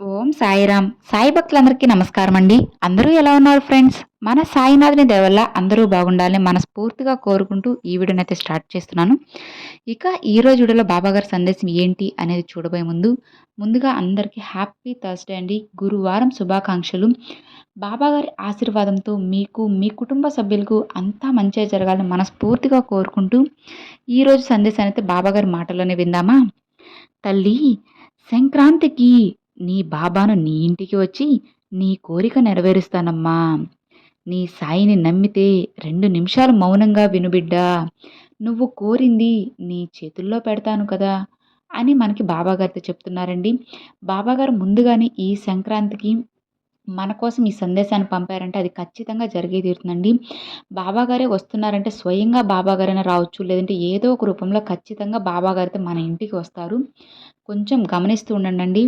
ఓం సాయిరామ్. సాయి భక్తులందరికీ నమస్కారం అండి అందరూ ఎలా ఉన్నారు ఫ్రెండ్స్? మన సాయినాథుని దేవల్ల అందరూ బాగుండాలని మనస్ఫూర్తిగా కోరుకుంటూ ఈ వీడియోని అయితే స్టార్ట్ చేస్తున్నాను. ఇక ఈ రోజు వీడియోలో బాబాగారి సందేశం ఏంటి అనేది చూడబోయే ముందు ముందుగా అందరికీ హ్యాపీ థర్స్డే అండి. గురువారం శుభాకాంక్షలు. బాబాగారి ఆశీర్వాదంతో మీకు మీ కుటుంబ సభ్యులకు అంతా మంచిగా జరగాలని మనస్ఫూర్తిగా కోరుకుంటూ ఈరోజు సందేశాన్ని అయితే బాబాగారి మాటలోనే విందామా? తల్లి సంక్రాంతికి నీ బాబాను నీ ఇంటికి వచ్చి నీ కోరిక నెరవేరుస్తానమ్మా. నీ సాయిని నమ్మితే రెండు నిమిషాలు మౌనంగా వినుబిడ్డా నువ్వు కోరింది నీ చేతుల్లో పెడతాను కదా అని మనకి బాబాగారితో చెప్తున్నారండి. బాబాగారు ముందుగానే ఈ సంక్రాంతికి మన కోసం ఈ సందేశాన్ని పంపారంటే అది ఖచ్చితంగా జరిగే తీరుతుందండి. బాబాగారే వస్తున్నారంటే స్వయంగా బాబాగారైనా రావచ్చు లేదంటే ఏదో ఒక రూపంలో ఖచ్చితంగా బాబాగారితో మన ఇంటికి వస్తారు. కొంచెం గమనిస్తూ ఉండండి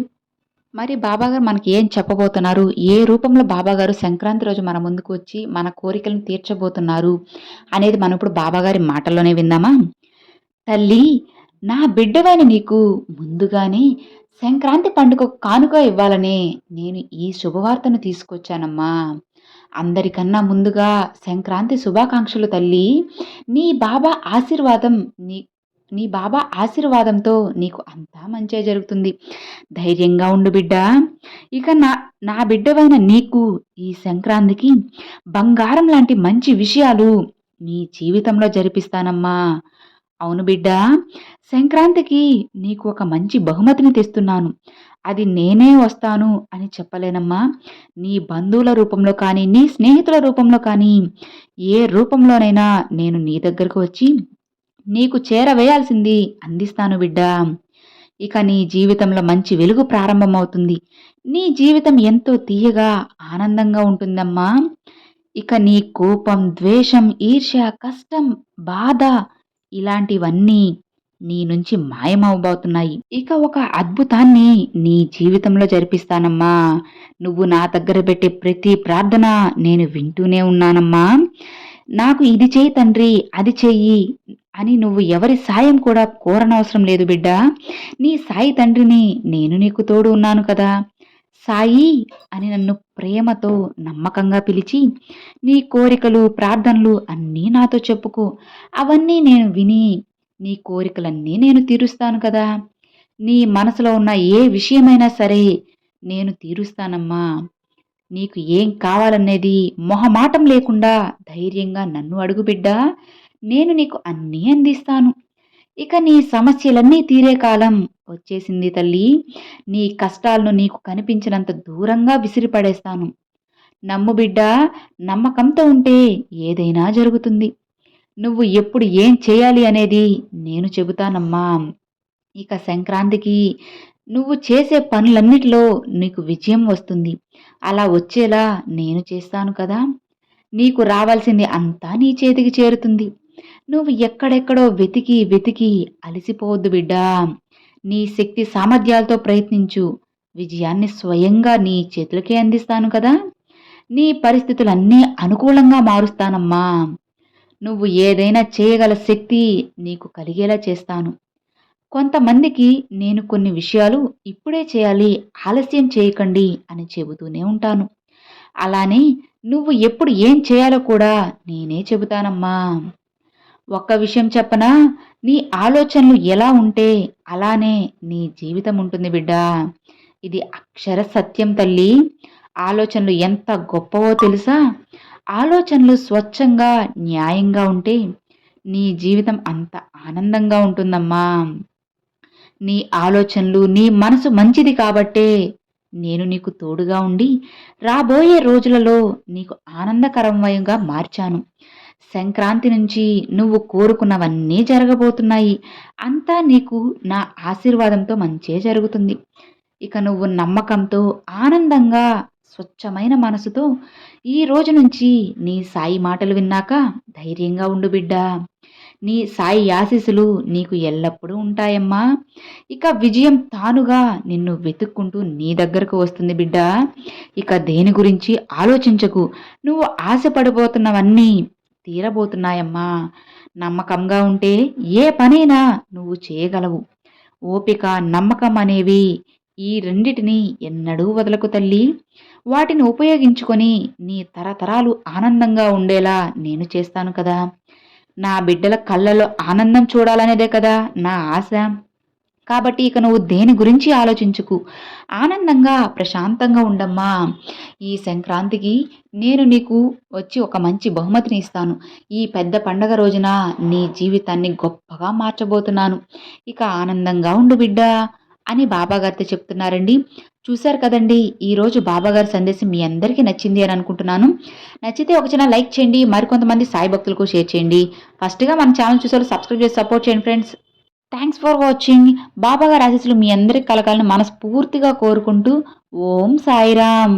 మరి బాబాగారు మనకి ఏం చెప్పబోతున్నారు? ఏ రూపంలో బాబాగారు సంక్రాంతి రోజు మన ముందుకు వచ్చి మన కోరికలను తీర్చబోతున్నారు అనేది మనం ఇప్పుడు బాబాగారి మాటల్లోనే విందామా? తల్లి నా బిడ్డవైన నీకు ముందుగానే సంక్రాంతి పండుగ కానుక ఇవ్వాలనే నేను ఈ శుభవార్తను తీసుకొచ్చానమ్మా. అందరికన్నా ముందుగా సంక్రాంతి శుభాకాంక్షలు తల్లి. నీ బాబా ఆశీర్వాదం నీ నీ బాబా ఆశీర్వాదంతో నీకు అంతా మంచిగా జరుగుతుంది. ధైర్యంగా ఉండు బిడ్డ. ఇక నా నా బిడ్డవైన నీకు ఈ సంక్రాంతికి బంగారం లాంటి మంచి విషయాలు నీ జీవితంలో జరిపిస్తానమ్మా. అవును బిడ్డ సంక్రాంతికి నీకు ఒక మంచి బహుమతిని తెస్తున్నాను. అది నేనే వస్తాను అని చెప్పలేనమ్మా. నీ బంధువుల రూపంలో కానీ నీ స్నేహితుల రూపంలో కానీ ఏ రూపంలోనైనా నేను నీ దగ్గరకు వచ్చి నీకు చేరవేయాల్సింది అందిస్తాను బిడ్డా. ఇక నీ జీవితంలో మంచి వెలుగు ప్రారంభమవుతుంది. నీ జీవితం ఎంతో తీయగా ఆనందంగా ఉంటుందమ్మా. ఇక నీ కోపం ద్వేషం ఈర్ష్య కష్టం బాధ ఇలాంటివన్నీ నీ నుంచి మాయమవబోతున్నాయి ఇక ఒక అద్భుతాన్ని నీ జీవితంలో జరిపిస్తానమ్మా. నువ్వు నా దగ్గర పెట్టే ప్రతి ప్రార్థన నేను వింటూనే ఉన్నానమ్మా. నాకు ఇది చేయి తండ్రి అది చెయ్యి అని నువ్వు ఎవరి సాయం కూడా కోరనవసరం లేదు బిడ్డ. నీ సాయి తండ్రిని నేను నీకు తోడు ఉన్నాను కదా. సాయి అని నన్ను ప్రేమతో నమ్మకంగా పిలిచి నీ కోరికలు ప్రార్థనలు అన్నీ నాతో చెప్పుకో. అవన్నీ నేను విని నీ కోరికలన్నీ నేను తీరుస్తాను కదా. నీ మనసులో ఉన్న ఏ విషయమైనా సరే నేను తీరుస్తానమ్మా. నీకు ఏం కావాలనేది మొహమాటం లేకుండా ధైర్యంగా నన్ను అడుగుబిడ్డా నేను నీకు అన్నీ అందిస్తాను. ఇక నీ సమస్యలన్నీ తీరే కాలం వచ్చేసింది తల్లి. నీ కష్టాలను నీకు కనిపించినంత దూరంగా విసిరిపడేస్తాను నమ్ము బిడ్డ నమ్మకంతో ఉంటే ఏదైనా జరుగుతుంది. నువ్వు ఎప్పుడు ఏం చేయాలి అనేది నేను చెబుతానమ్మా. ఇక సంక్రాంతికి నువ్వు చేసే పనులన్నిటిలో నీకు విజయం వస్తుంది. అలా వచ్చేలా నేను చేస్తాను కదా. నీకు రావాల్సింది అంతా నీ చేతికి చేరుతుంది. నువ్వు ఎక్కడెక్కడో వెతికి వెతికి అలసిపోవద్దు బిడ్డా. నీ శక్తి సామర్థ్యాలతో ప్రయత్నించు. విజయాన్ని స్వయంగా నీ చేతులకే అందిస్తాను కదా. నీ పరిస్థితులన్నీ అనుకూలంగా మారుస్తానమ్మా. నువ్వు ఏదైనా చేయగల శక్తి నీకు కలిగేలా చేస్తాను. కొంతమందికి నేను కొన్ని విషయాలు ఇప్పుడే చేయాలి ఆలస్యం చేయకండి అని చెబుతూనే ఉంటాను. అలానే నువ్వు ఎప్పుడు ఏం చేయాలో కూడా నేనే చెబుతానమ్మా. ఒక్క విషయం చెప్పనా? నీ ఆలోచనలు ఎలా ఉంటే అలానే నీ జీవితం ఉంటుంది బిడ్డా. ఇది అక్షర సత్యం తల్లి. ఆలోచనలు ఎంత గొప్పవో తెలుసా? ఆలోచనలు స్వచ్ఛంగా న్యాయంగా ఉంటే నీ జీవితం అంత ఆనందంగా ఉంటుందమ్మా. నీ ఆలోచనలు నీ మనసు మంచిది కాబట్టే నేను నీకు తోడుగా ఉండి రాబోయే రోజులలో నీకు ఆనందకరమయంగా మార్చాను. సంక్రాంతి నుంచి నువ్వు కోరుకున్నవన్నీ జరగబోతున్నాయి. అంతా నీకు నా ఆశీర్వాదంతో మంచే జరుగుతుంది. ఇక నువ్వు నమ్మకంతో ఆనందంగా స్వచ్ఛమైన మనసుతో ఈ రోజు నుంచి నీ సాయి మాటలు విన్నాక ధైర్యంగా ఉండు బిడ్డా. నీ సాయి ఆశీస్సులు నీకు ఎల్లప్పుడూ ఉంటాయమ్మా. ఇక విజయం తానుగా నిన్ను వెతుక్కుంటూ నీ దగ్గరకు వస్తుంది బిడ్డ. ఇక దేని గురించి ఆలోచించకు. నువ్వు ఆశపడిపోతున్నవన్నీ తీరబోతున్నాయమ్మా. నమ్మకంగా ఉంటే ఏ పనైనా నువ్వు చేయగలవు. ఓపిక నమ్మకం అనేవి ఈ రెండిటిని ఎన్నడూ వదలకు తల్లి. వాటిని ఉపయోగించుకొని నీ తరతరాలు ఆనందంగా ఉండేలా నేను చేస్తాను కదా. నా బిడ్డల కళ్ళలో ఆనందం చూడాలనేదే కదా నా ఆశ. కాబట్టి ఇక నువ్వు దేని గురించి ఆలోచించుకు? ఆనందంగా ప్రశాంతంగా ఉండమ్మా. ఈ సంక్రాంతికి నేను నీకు వచ్చి ఒక మంచి బహుమతిని ఇస్తాను. ఈ పెద్ద పండగ రోజున నీ జీవితాన్ని గొప్పగా మార్చబోతున్నాను. ఇక ఆనందంగా ఉండు బిడ్డ అని బాబాగారితో చెప్తున్నారండి. చూశారు కదండి ఈరోజు బాబాగారి సందేశం మీ అందరికీ నచ్చింది అని అనుకుంటున్నాను. నచ్చితే ఒక చిన్న లైక్ చేయండి మరికొంతమంది సాయి భక్తులకు షేర్ చేయండి. ఫస్ట్గా మన ఛానల్ చూసారు సబ్స్క్రైబ్ చేసి సపోర్ట్ చేయండి ఫ్రెండ్స్. థ్యాంక్స్ ఫర్ వాచింగ్ బాబాగారి ఆశీస్సులు మీ అందరికి కలగాలని మనస్ఫూర్తిగా కోరుకుంటూ ఓం సాయిరామ్.